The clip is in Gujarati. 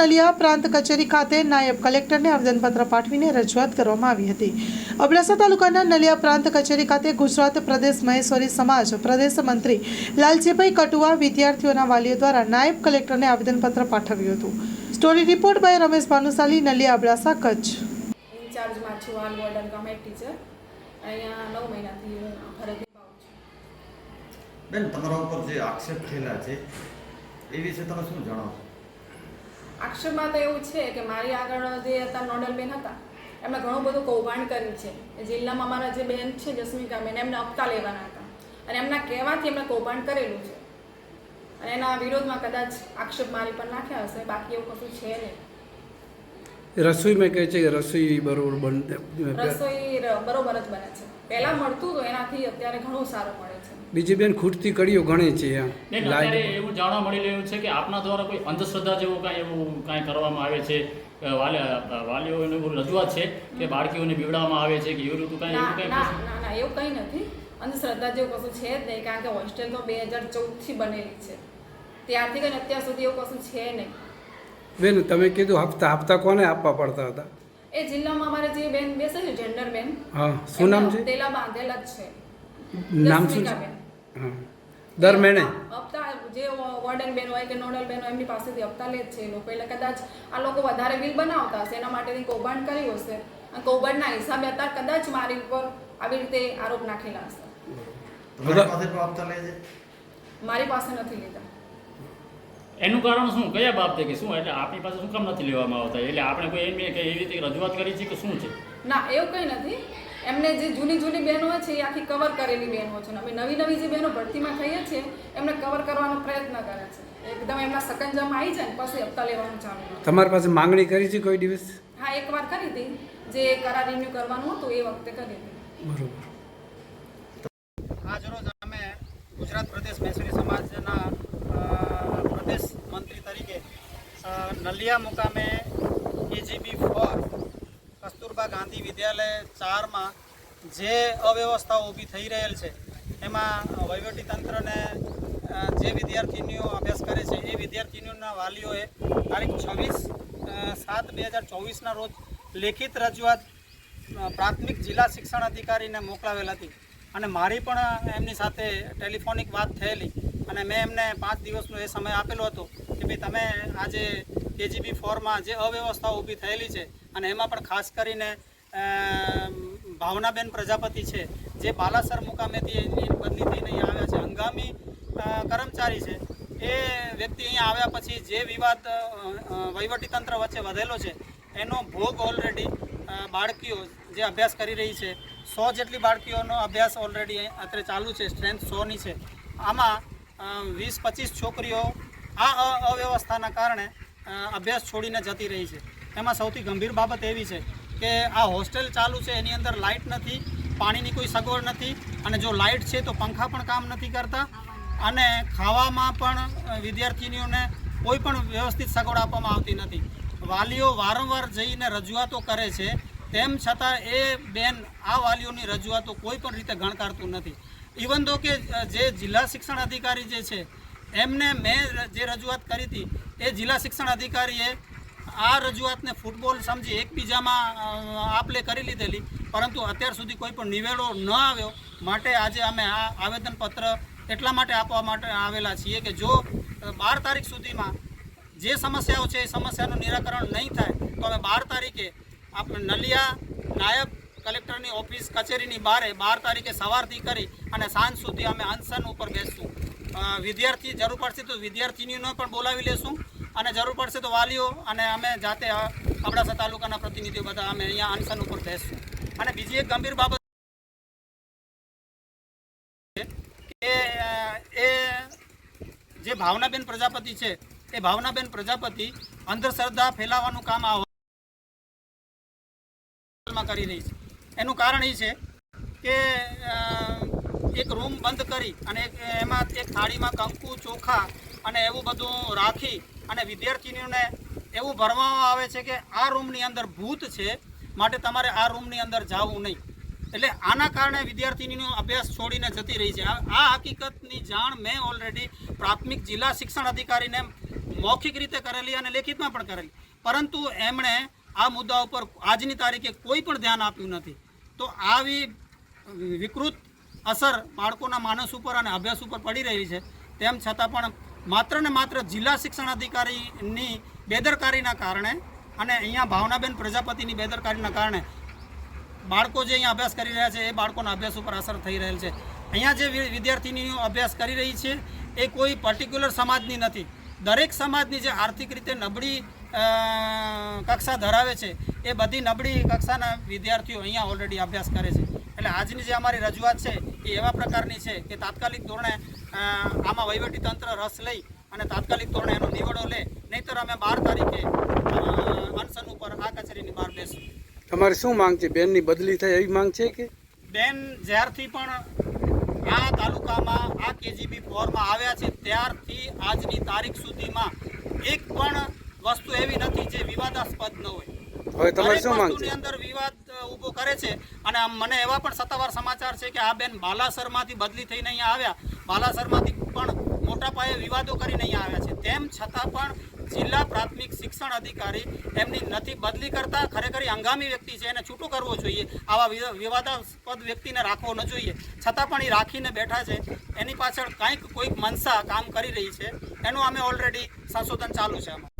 નલિયા પ્રાંત કચેરી ખાતે નાયબ કલેક્ટરને આવેદનપત્ર પાઠવીને રજૂઆત કરવામાં આવી હતી. અબડાસા તાલુકાના નલિયા પ્રાંત કચેરી ખાતે ગુજરાત પ્રદેશ મહેશ્વરી સમાજ પ્રદેશ મંત્રી લાલજીભાઈ કટુઆ વિદ્યાર્થીઓના વાલીઓ દ્વારા નાયબ કલેક્ટરને આવેદનપત્ર પાઠવ્યું હતું. Story report by Ramesh Bhanushali Naliya Abdasa Kutch. ઇન્ચાર્જમાં છું હાલ વોર્ડન હેડ ટીચર અહીંયા નવ મહિનાથી હું ફરજ બેન તમારા ઉપર જે આક્ષેપ થયેલા છે એ વિશે તમે શું જણાવો આક્ષેપમાં તો એવું છે કે મારી આગળ જે હતા નોડલ બેન હતા, એમણે ઘણું બધું કૌભાંડ કર્યું છે. જિલ્લામાં અમારા જે બેન છે જસ્મિકા બેન, એમને અપતા લેવાના હતા. અને એમના કહેવાથી એમણે કૌભાંડ કરેલું છે. અને એના વિરોધમાં કદાચ આક્ષેપ મારી પર નાખ્યા હશે, બાકી એવું કશું છે નહીં. રસોઈમાં કહે છે કે રસોઈ બરોબર બન રસોઈ બરોબર જ બને છે. પહેલા મળતું તો એનાથી અત્યારે ઘણું સારું મળે છે. બીજી બેન ખૂટતી કડીઓ ઘણી છે અત્યારે એવું જાણવા મળી રહ્યું છે કે આપના દ્વારા કોઈ અંધશ્રદ્ધા જેવું કાંઈ એવું કાંઈ કરવામાં આવે છે? વાલીઓ વાલી વાલીઓને એવું રજૂઆત છે કે બાળકીઓને બીવડાવવામાં આવે છે કે એવું ઋતુ કાંઈ એવું કાંઈ ના ના ના એવું કંઈ નથી. અંધશ્રદ્ધા જેવું કશું છે જ નહીં કારણ કે હોસ્ટેલ તો બે હજાર ચૌદથી બનેલી છે. ત્યારથી કંઈ અત્યાર સુધી એવું કશું છે નહીં. બેન તમે કીધું હપ્તા હપ્તા કોને આપવા પડતા હતા? એ જિલ્લામાં અમારે જે બેન બેસે છે જેન્ડર બેન હા શું નામ છે? તેલા બાંધેલા જ છે. નામ શું છે? હા. દર મહિને? હપ્તા જે વોર્ડન બેન હોય કે નોડલ બેન હોય એમની પાસેથી હપ્તા લે જ છે એ લોકો. એટલે કદાચ આ લોકો વધારે બિલ બનાવતા હશે એના માટેથી કૌભાંડ કરી હશે. અને કૌભાંડના હિસાબે અત્યારે કદાચ મારી ઉપર આવી રીતે આરોપ નાખેલા હશે. તમારી પાસે પણ આપતા લે છે? મારી પાસે નથી લીધા. એનું કારણ શું? કયા બાબતે કે શું? એટલે આપણી પાસે શું કામ નથી લેવામાં આવતા? એટલે આપણે કોઈ એમ કે એવી રીતે રજૂઆત કરી છે કે શું છે? ના એવું કંઈ નથી. એમને જે જૂની જૂની બહેનો છે એ આખી કવર કરેલી બહેનો છે. અમે નવી નવી જે બહેનો ભરતીમાં થઈએ છીએ એમને કવર કરવાનો પ્રયત્ન કરે છે. એકદમ એમના સકંજામાં આવી જાય ને પછી હપ્તા લેવાનું ચાલુ તમારી પાસે માંગણી કરી છે કોઈ દિવસ? હા એકવાર કરી હતી. જે કરાર રિન્યુ કરવાનું હતું એ વખતે કરી હતી. બરોબર. આજરોજ અમે ગુજરાત પ્રદેશ મહેસૂલી સમાજના અ, પ્રદેશ મંત્રી તરીકે અ, નલિયા મુકામે એજીબી ફોર કસ્તુરબા ગાંધી વિદ્યાલય ચારમાં જે અવ્યવસ્થાઓ ઊભી થઈ રહેલ છે, એમાં વહીવટી તંત્રને જે વિદ્યાર્થીનીઓ અભ્યાસ કરે છે, એ વિદ્યાર્થીનીઓના વાલીઓએ તારીખ છવ્વીસ સાત બે હજાર ચોવીસના રોજ લેખિત રજૂઆત પ્રાથમિક જિલ્લા શિક્ષણ અધિકારીને મોકલાવેલ હતી. અને મારી પણ એમની સાથે ટેલિફોનિક વાત થયેલી અને મેં એમને પાંચ દિવસનો એ સમય આપેલો હતો કે ભાઈ તમે આજે કેજીબી ફોરમાં જે અવ્યવસ્થાઓ ઊભી થયેલી છે અને એમાં પણ ખાસ કરીને ભાવનાબેન પ્રજાપતિ છે, જે બાલાસર મુકામેથી એની બદલી થઈને અહીંયા આવ્યા છે. હંગામી કર્મચારી છે. એ વ્યક્તિ અહીંયા આવ્યા પછી જે વિવાદ વહીવટીતંત્ર વચ્ચે વધેલો છે, એનો ભોગ ઓલરેડી બાળકીઓ જે અભ્યાસ કરી રહી છે, સો જેટલી બાળકીઓનો અભ્યાસ ઓલરેડી અત્યારે ચાલુ છે સ્ટ્રેન્થ સોની છે. આમાં વીસ પચીસ છોકરીઓ આ અવ્યવસ્થાના કારણે અભ્યાસ છોડીને જતી રહી છે. એમાં સૌથી ગંભીર બાબત એવી છે કે આ હોસ્ટેલ ચાલુ છે, એની અંદર લાઇટ નથી, પાણીની કોઈ સગવડ નથી અને જો લાઇટ છે તો પંખા પણ કામ નથી કરતા અને ખાવામાં પણ વિદ્યાર્થીનીઓને કોઈ પણ વ્યવસ્થિત સગવડ આપવામાં આવતી નથી. વાલીઓ વારંવાર જઈને રજૂઆતો કરે છે, તેમ છતાં એ બેન આ વાલીઓની રજૂઆતો કોઈ પણ રીતે ગણકારતું નથી. ઇવન તો કે જે જિલ્લા શિક્ષણ અધિકારી જે છે એમને મેં જે રજૂઆત કરી હતી, એ જિલ્લા શિક્ષણ અધિકારીએ આ રજૂઆતને ફૂટબોલ સમજી એકબીજામાં આપલે કરી લીધેલી. પરંતુ અત્યાર સુધી કોઈ પણ નિવેડો ન આવ્યો. માટે આજે અમે આ આવેદનપત્ર એટલા માટે આપવા માટે આવેલા છીએ કે જો બાર તારીખ સુધીમાં જે સમસ્યાઓ છે, એ સમસ્યાનું નિરાકરણ નહીં થાય, તો અમે બાર તારીખે આપણે નલિયા નાયબ કલેક્ટરની ઓફિસ કચેરીની બારે બાર તારીખે સવારથી કરી અને સાંજ સુધી અમે અનશન ઉપર બેસશું. વિદ્યાર્થી, જરૂર પડશે તો વિદ્યાર્થીનીઓને પણ બોલાવી લેશું. અને જરૂર પડશે તો વાલીઓ અને અમે જાતે અબડાસા તાલુકાના પ્રતિનિધિઓ બધા અમે અહીંયા અનશન ઉપર બેસશું. અને બીજી એક ગંભીર બાબત કે એ જે ભાવનાબેન પ્રજાપતિ છે, એ ભાવનાબેન પ્રજાપતિ અંધશ્રદ્ધા ફેલાવાનું કામ આ કરી રહી છે. એનું કારણ એ છે કે એક રૂમ બંધ કરી અને એમાં એક થાળીમાં કંકુ, ચોખા અને એવું બધું રાખી અને વિદ્યાર્થીનીઓને એવું ભરવામાં આવે છે કે આ રૂમની અંદર ભૂત છે, માટે તમારે આ રૂમની અંદર જવું નહીં. એટલે આના કારણે વિદ્યાર્થીનીનો અભ્યાસ છોડીને જતી રહી છે. આ હકીકતની જાણ મેં ઓલરેડી પ્રાથમિક જિલ્લા શિક્ષણ અધિકારીને મૌખિક રીતે કરેલી અને લેખિતમાં પણ કરેલી. પરંતુ એમણે આ મુદ્દા ઉપર આજની તારીખે કોઈ પણ ધ્યાન આપ્યું નથી. તો આવી વિકૃત અસર બાળકોના માનસ ઉપર અને અભ્યાસ ઉપર પડી રહી છે. તેમ છતાં પણ માત્ર ને માત્ર જિલ્લા શિક્ષણ અધિકારીની બેદરકારીના કારણે અને અહીંયા ભાવનાબેન પ્રજાપતિની બેદરકારીના કારણે બાળકો જે અહીંયા અભ્યાસ કરી રહ્યા છે, એ બાળકોના અભ્યાસ ઉપર અસર થઈ રહેલ છે. અહીંયા જે વિદ્યાર્થીનીઓ અભ્યાસ કરી રહી છે, એ કોઈ પર્ટિક્યુલર સમાજની નથી. દરેક સમાજની જે આર્થિક રીતે નબળી કક્ષા ધરાવે છે, એ બધી નબળી કક્ષાના વિદ્યાર્થીઓ અહીંયા ઓલરેડી અભ્યાસ કરે છે. એટલે આજની જે અમારી રજૂઆત છે એ એવા પ્રકારની છે કે તાત્કાલિક ધોરણે આમાં તંત્ર રસ લઈ અને તાત્કાલિક ધોરણે એનો નિવડો લે. નહીંતર અમે બાર તારીખે અનશન ઉપર આ કચેરીની બહાર બેસું તમારી શું માંગ છે? બેનની બદલી થાય એવી માંગ છે કે? બેન જ્યારથી પણ આ તાલુકામાં આ કેજીબી ફોરમાં આવ્યા છે ત્યારથી આજની તારીખ સુધીમાં એક પણ વસ્તુ એવી નથી જે વિવાદાસ્પદ ન હોય. હવે તમારી શું માંગ છે? અંદર વિવાદ ઊભો કરે છે. અને મને એવા પણ સત્તાવાર સમાચાર છે કે આ બેન બાલાસરમાંથી બદલી થઈને અહીંયા આવ્યા. બાલાસરમાંથી પણ મોટા પાયે વિવાદો કરીને અહીંયા આવ્યા છે. તેમ છતાં પણ જિલ્લા પ્રાથમિક શિક્ષણ અધિકારી એમની નથી બદલી કરતા. ખરેખર હંગામી વ્યક્તિ છે. એને છૂટું કરવો જોઈએ. આવા વિવાદાસ્પદ વ્યક્તિને રાખવો ન જોઈએ. છતાં પણ એ રાખીને બેઠા છે. એની પાછળ કંઈક કોઈક મનસા કામ કરી રહી છે. એનું અમે ઓલરેડી સંશોધન ચાલુ છે આમાં.